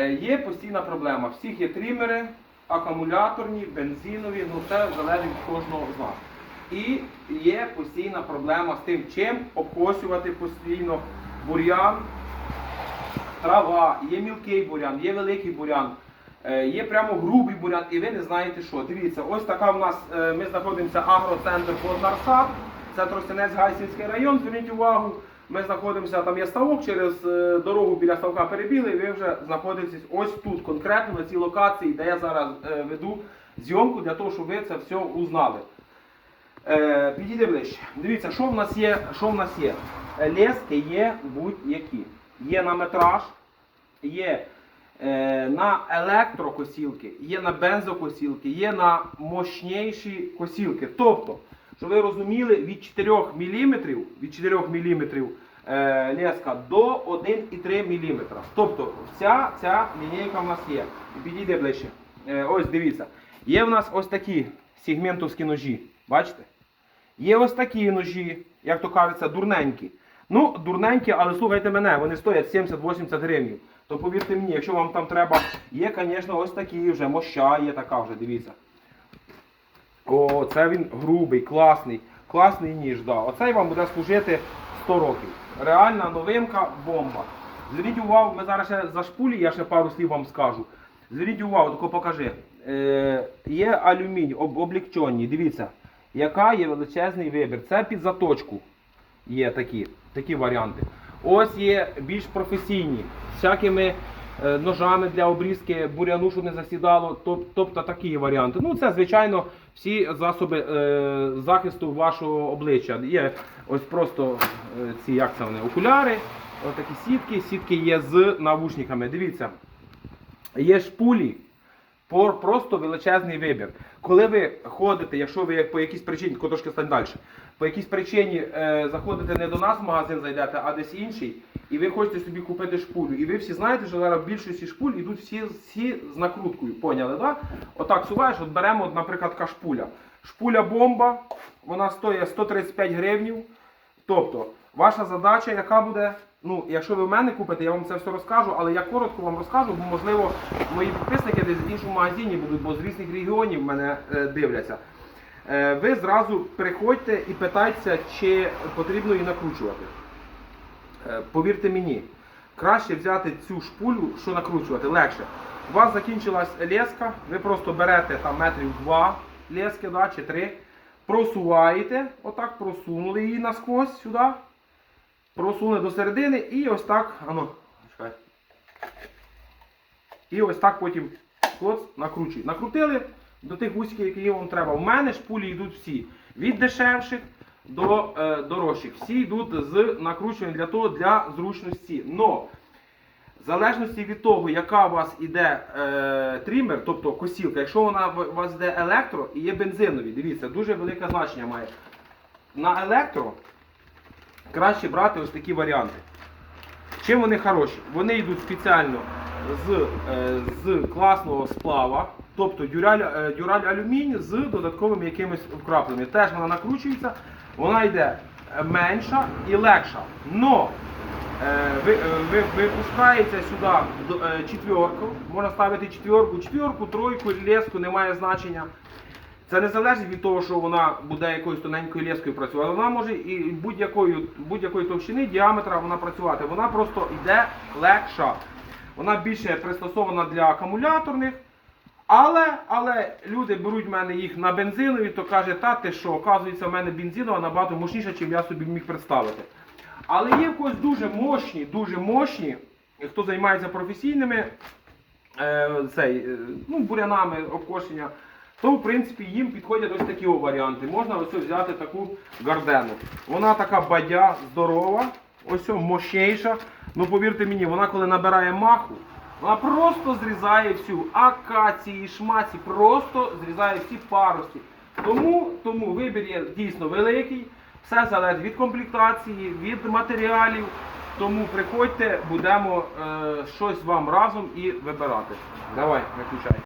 Е, Є постійна проблема. Всіх є трімери, акумуляторні, бензинові, ну це залежить від кожного з нас. І є постійна проблема з тим, чим обкосювати постійно бур'ян, трава, є мілкий бурян, є великий бурян, е, є прямо грубий бурян, і ви не знаєте що. Дивіться, ось така в нас, е, ми знаходимося агроцентр Познарсад, це Тростянець Гайсінський район, зверніть увагу. Ми знаходимося, там є ставок, через е, дорогу біля ставка перебіли, і ви вже знаходитесь ось тут, конкретно на цій локації, де я зараз е, веду зйомку, для того, щоб ви це все узнали. Е, підійди ближче. Дивіться, що в нас є. Що в нас є? Лески є будь-які. Є на метраж, є на електрокосілки, є на бензокосілки, є на мощніші косілки. Тобто, щоб ви розуміли, від 4 мм, від 4 мм е, леска до 1,3 мм. Тобто вся ця лінійка в нас є. Підійде ближче. Е, ось дивіться. Є в нас ось такі сегментовські ножі. Бачите? Є ось такі ножі, як то кажеться, дурненькі. Ну, дурненькі, але слухайте мене, вони стоять 70-80 гривень. То повірте мені, якщо вам там треба, є, звісно, ось такі вже, моща є така вже, дивіться. О, це він грубий, класний, класний ніж. Да. Оцей вам буде служити 100 років. Реальна новинка, бомба. Зверніть увагу, ми зараз ще за шпулі, я ще пару слів вам скажу. Зверніть увагу, тако покажи. Е, є алюміній, об, облікчонні, дивіться, яка є величезний вибір. Це під заточку є такі, такі варіанти. Ось є більш професійні, всякими ножами для обрізки буряну, щоб не засідало, тобто такі варіанти. Ну, це, звичайно, всі засоби е, захисту вашого обличчя. Є ось просто е, ці як це вони, окуляри, такі сітки, сітки є з навушниками. Дивіться, є шпулі. Просто величезний вибір. Коли ви ходите, якщо ви по якійсь причині, ко- трошки стань далі, по якійсь причині е, заходите не до нас в магазин зайдете, а десь інший, і ви хочете собі купити шпулю. І ви всі знаєте, що зараз в більшості шпуль йдуть всі, всі з накруткою. Поняли, так? Отак суваєш, от беремо, от, наприклад, така шпуля. Шпуля бомба, вона стоїть 135 гривнів. Тобто, ваша задача, яка буде, ну, якщо ви в мене купите, я вам це все розкажу, але я коротко вам розкажу, бо можливо мої підписники десь в іншому магазині будуть, бо з різних регіонів мене е, дивляться. Е, ви зразу приходьте і питайтеся, чи потрібно її накручувати. Е, повірте мені, краще взяти цю шпулю, що накручувати, легше. У вас закінчилась леска, ви просто берете там метрів два лески да, чи три, просуваєте, отак просунули її насквозь сюди, просунули до середини і ось так, ано, чекай. І ось так потім клоц накручують. Накрутили до тих вузьких, які вам треба. У мене шпулі йдуть всі. Від дешевших до е, дорожчих. Всі йдуть з накручуванням для того, для зручності. Но в залежності від того, яка у вас іде е, трімер, тобто косілка, якщо вона у вас йде електро і є бензинові, дивіться, дуже велике значення має. На електро краще брати ось такі варіанти. Чим вони хороші? Вони йдуть спеціально з, е, з класного сплава, тобто дюраль, е, дюраль алюміній з додатковими якимись вкрапленнями. Теж вона накручується, вона йде менша і легша. Но е, ви, ви, випускається сюди четверку, можна ставити четверку, четверку, тройку, леску, немає значення. Це не залежить від того, що вона буде якоюсь тоненькою лескою працювати. Вона може і будь-якої будь-якої товщини діаметра вона працювати. Вона просто йде легша. Вона більше пристосована для акумуляторних. Але, але люди беруть в мене їх на бензинові, то каже, та що, оказується, в мене бензинова набагато мощніша, ніж я собі міг представити. Але є в дуже мощні, дуже мощні, хто займається професійними е, цей, е, ну, бурянами обкошення, то в принципі їм підходять ось такі варіанти. Можна ось взяти таку гардену. Вона така бадя, здорова, ось мощніша. Ну повірте мені, вона коли набирає маху, вона просто зрізає всю акації, шмаці, просто зрізає всі парості. Тому, тому вибір є дійсно великий. Все залежить від комплектації, від матеріалів. Тому приходьте, будемо е, щось вам разом і вибирати. Давай, виключай.